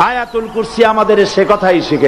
আয়াতুল কুরসি আমাদের সে কথাই শিখে